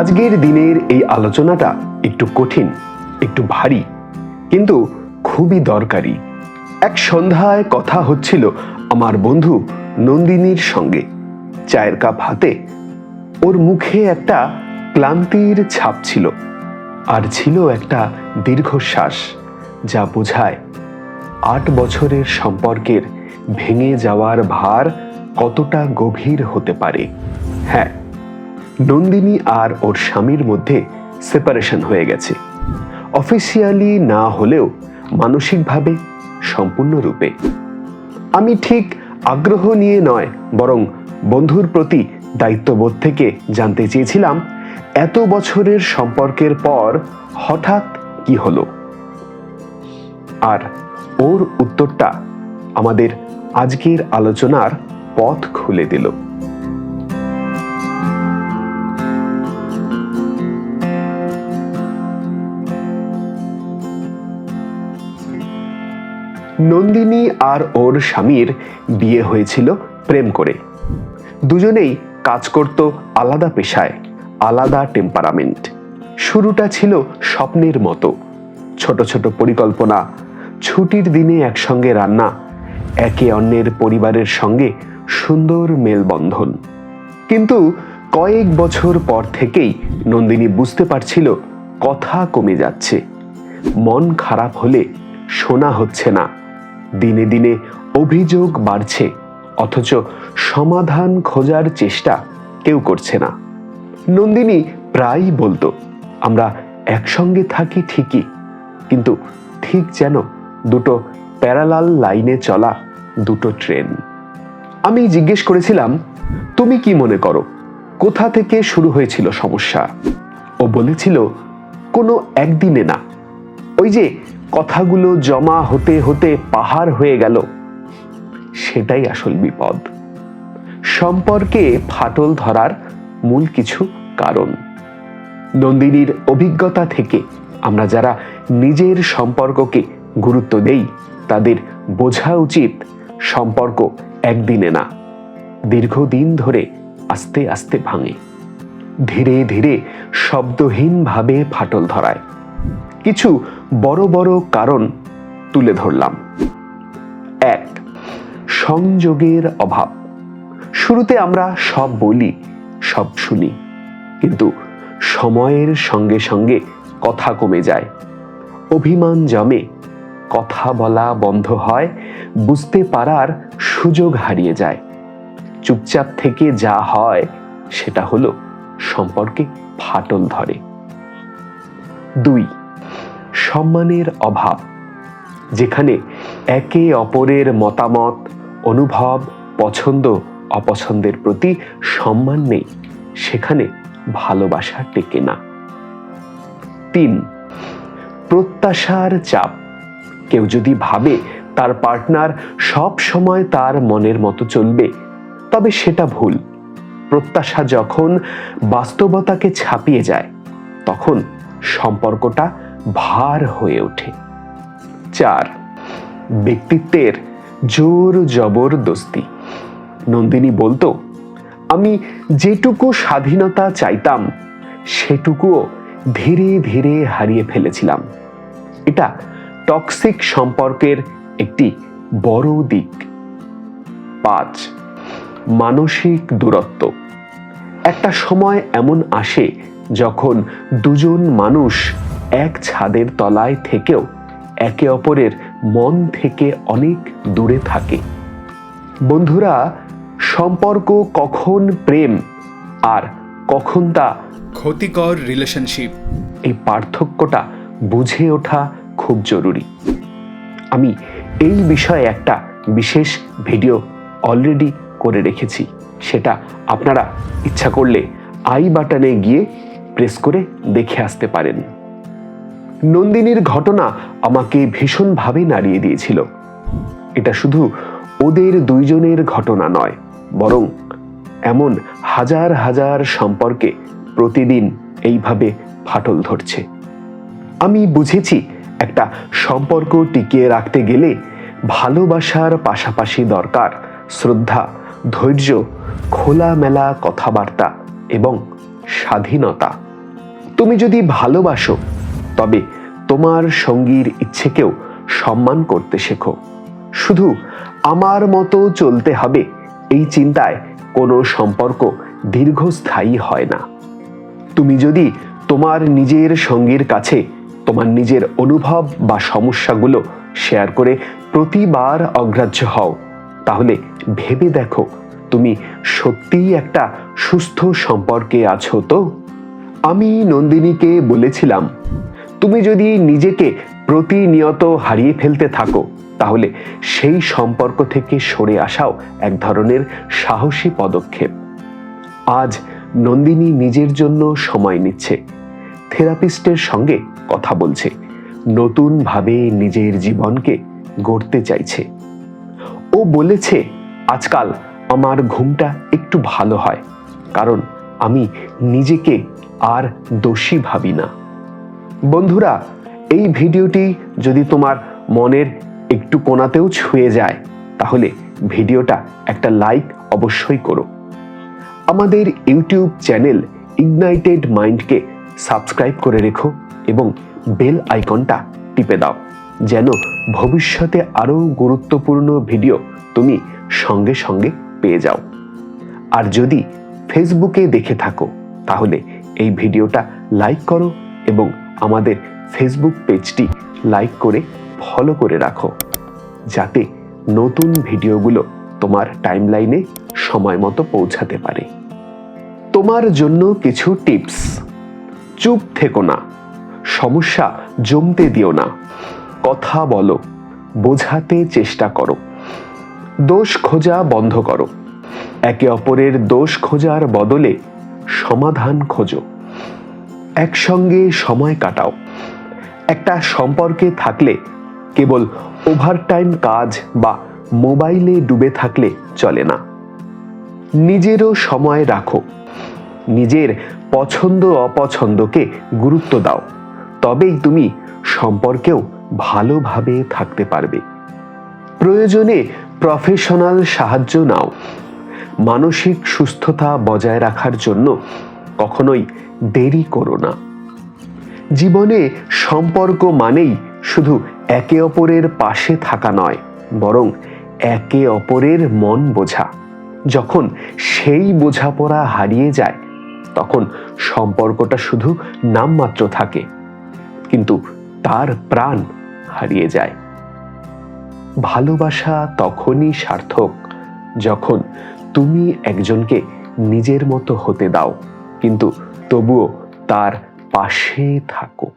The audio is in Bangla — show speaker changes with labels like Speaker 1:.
Speaker 1: আজকের দিনের এই আলোচনাটা একটু কঠিন, একটু ভারী, কিন্তু খুবই দরকারি। এক সন্ধ্যায় কথা হচ্ছিল আমার বন্ধু নন্দিনীর সঙ্গে। চায়ের কাপ হাতে ওর মুখে একটা ক্লান্তির ছাপ ছিল আর ছিল একটা দীর্ঘশ্বাস যা বোঝায় আট বছরের সম্পর্কের ভেঙে যাওয়ার ভার কতটা গভীর হতে পারে। হ্যাঁ নন্দিনী আর ওর স্বামীর মধ্যে সেপারেশন হয়ে গেছে। অফিসিয়ালি না হলেও মানসিকভাবে সম্পূর্ণরূপে। আমি ঠিক আগ্রহ নিয়ে নয়, বরং বন্ধুর প্রতি দায়িত্ববোধ থেকে জানতে চেয়েছিলাম, এত বছরের সম্পর্কের পর হঠাৎ কি হলো? আর ওর উত্তরটা আমাদের আজকের আলোচনার পথ খুলে দিল। নন্দিনী আর ওর স্বামীর বিয়ে হয়েছিল প্রেম করে। দুজনেই কাজ করত আলাদা পেশায়, আলাদা টেম্পারামেন্ট শুরুটা ছিল স্বপ্নের মতো। ছোট ছোট পরিকল্পনা, ছুটির দিনে একসঙ্গে রান্না, একে অন্যের পরিবারের সঙ্গে সুন্দর মেলবন্ধন। কিন্তু কয়েক বছর পর থেকেই নন্দিনী বুঝতে পারছিল কথা কমে যাচ্ছে। মন খারাপ হলে শোনা হচ্ছে না। দিনে দিনে অভিযোগ বাড়ছে, অথচ সমাধান খোঁজার চেষ্টা কেউ করছে না। নন্দিনী প্রায়ই বলতো, আমরা একসঙ্গে থাকি ঠিকই, কিন্তু ঠিক যেন দুটো প্যারালাল লাইনে চলা দুটো ট্রেন। আমি জিজ্ঞেস করেছিলাম, তুমি কি মনে করো, কোথা থেকে শুরু হয়েছিল সমস্যা? ও বলেছিল, কোনো একদিনে না। ওই যে কথাগুলো জমা হতে হতে পাহাড় হয়ে গেল। সেটাই আসল বিপদ। সম্পর্কে ফাটল ধরার মূল কিছু কারণ। নন্দিনীর অভিজ্ঞতা থেকে আমরা যারা নিজের সম্পর্ককে গুরুত্ব দেই, তাদের বোঝা উচিত সম্পর্ক একদিনে না, দীর্ঘদিন ধরে আস্তে আস্তে ভাঙে। ধীরে ধীরে শব্দহীনভাবে ফাটল ধরায়। কিছু বড় বড় কারণ তুলে ধরলাম। এক, সংযোগের অভাব। শুরুতে আমরা সব বলি, সব শুনি। কিন্তু সময়ের সঙ্গে সঙ্গে কথা কমে যায়। অভিমান জমে, কথা বলা বন্ধ হয়, বুঝতে পারার সুযোগ হারিয়ে যায়। চুপচাপ থেকে যা হয়, সেটা হলো সম্পর্কে ফাটল ধরে। দুই সম্মানের অভাব, যেখানে একে অপরের মতামত, অনুভব, পছন্দ, অপছন্দের প্রতি সম্মান নেই, সেখানে ভালোবাসা টেকে না। তিন, প্রত্যাশার চাপ। কেউ যদি ভাবে তার পার্টনার সব সময় তার মনের মতো চলবে, তবে সেটা ভুল। প্রত্যাশা যখন বাস্তবতাকে ছাপিয়ে যায়, তখন সম্পর্কটা ভার হয়ে ওঠে। চার, ব্যক্তিত্বের জোর জবরদস্তি। নন্দিনী বলতো, আমি যেটুকু স্বাধীনতা চাইতাম, সেটুকুও ধীরে ধীরে হারিয়ে ফেলেছিলাম। এটা টক্সিক সম্পর্কের একটি বড় দিক। পাঁচ, মানসিক দূরত্ব। একটা সময় এমন আসে যখন দুজন মানুষ এক ছাদের তলায় থেকেও একে অপরের মন থেকে অনেক দূরে থাকে। বন্ধুরা সম্পর্ক কখন প্রেম আর কখন তা
Speaker 2: ক্ষতিকর রিলেশনশিপ
Speaker 1: এই পার্থক্যটা বুঝে ওঠা খুব জরুরি। আমি এই বিষয়ে একটা বিশেষ ভিডিও অলরেডি করে রেখেছি। সেটা আপনারা ইচ্ছা করলে আই বাটনে গিয়ে প্রেস করে দেখে আসতে পারেন। নন্দিনীর ঘটনা আমাকে ভীষণভাবে নাড়িয়ে দিয়েছিল। এটা শুধু ওদের দুইজনের ঘটনা নয়, বরং এমন হাজার হাজার সম্পর্কে প্রতিদিন এইভাবে ফাটল ধরছে। আমি বুঝেছি একটা সম্পর্ক টিকিয়ে রাখতে গেলে ভালোবাসার পাশাপাশি দরকার শ্রদ্ধা, ধৈর্য, খোলামেলা কথাবার্তা এবং স্বাধীনতা। তুমি যদি ভালোবাসো তবে তোমার সঙ্গীর ইচ্ছেকেও সম্মান করতে শেখো। শুধু আমার মতো চলতে হবে এই চিন্তায় কোনো সম্পর্ক দীর্ঘস্থায়ী হয় না। তুমি যদি তোমার নিজের সঙ্গীর কাছে তোমার নিজের অনুভব বা সমস্যাগুলো শেয়ার করে প্রতিবার অগ্রাহ্য হও, তাহলে ভেবে দেখো তুমি সত্যিই একটা সুস্থ সম্পর্কে আছো তো। আমি নন্দিনীকে বলেছিলাম তুমি যদি নিজেকে প্রতিনিয়ত হারিয়ে ফেলতে থাকো, তাহলে সেই সম্পর্ক থেকে সরে আসাও এক ধরনের সাহসী পদক্ষেপ। আজ নন্দিনী নিজের জন্য সময় নিচ্ছে। থেরাপিস্টের সঙ্গে কথা বলছে। নতুনভাবে নিজের জীবনকে গড়তে চাইছে। ও বলেছে, আজকাল আমার ঘুমটা একটু ভালো হয়, কারণ আমি নিজেকে আর দোষী ভাবি না। বন্ধুরা, এই ভিডিওটি যদি তোমার মনের একটু কোনাতেও ছুঁয়ে যায়, তাহলে ভিডিওটা একটা লাইক অবশ্যই করো। আমাদের ইউটিউব চ্যানেল ইগনাইটেড মাইন্ডকে সাবস্ক্রাইব করে রেখো এবং বেল আইকনটা টিপে দাও, যেন ভবিষ্যতে আরও গুরুত্বপূর্ণ ভিডিও তুমি সঙ্গে সঙ্গে পেয়ে যাও। আর যদি ফেসবুকে দেখে থাকো, তাহলে এই ভিডিওটা লাইক করো এবং আমাদের ফেসবুক পেজটি লাইক করে ফলো করে রাখো। যাতে নতুন ভিডিওগুলো তোমার টাইমলাইনে সময় মতো পৌঁছাতে পারে। তোমার জন্য কিছু টিপস চুপ থেকো না। সমস্যা জমতে দিও না। কথা বলো। বোঝাতে চেষ্টা করো। দোষ খোঁজা বন্ধ করো। একে অপরের দোষ খোঁজার বদলে সমাধান খোঁজো। একসঙ্গে সময় কাটাও। একটা সম্পর্কে থাকলে কেবল ওভারটাইম কাজ বা মোবাইলে ডুবে থাকলে চলে না। নিজেরও সময় রাখো। নিজের পছন্দ অপছন্দকে গুরুত্ব দাও। তবেই তুমি সম্পর্কেও ভালোভাবে থাকতে পারবে। প্রয়োজনে প্রফেশনাল সাহায্য নাও। মানসিক সুস্থতা বজায় রাখার জন্য কখনোই দেরি করো না। জীবনে সম্পর্ক মানেই শুধু একে অপরের পাশে থাকা নয়, বরং একে অপরের মন বোঝা। যখন সেই বোঝাপড়া হারিয়ে যায়, তখন সম্পর্কটা শুধু নামমাত্র থাকে, কিন্তু তার প্রাণ হারিয়ে যায়। ভালোবাসা তখনই সার্থক যখন তুমি একজনকে নিজের মতো হতে দাও, কিন্তু তবুও তার পাশে থাকো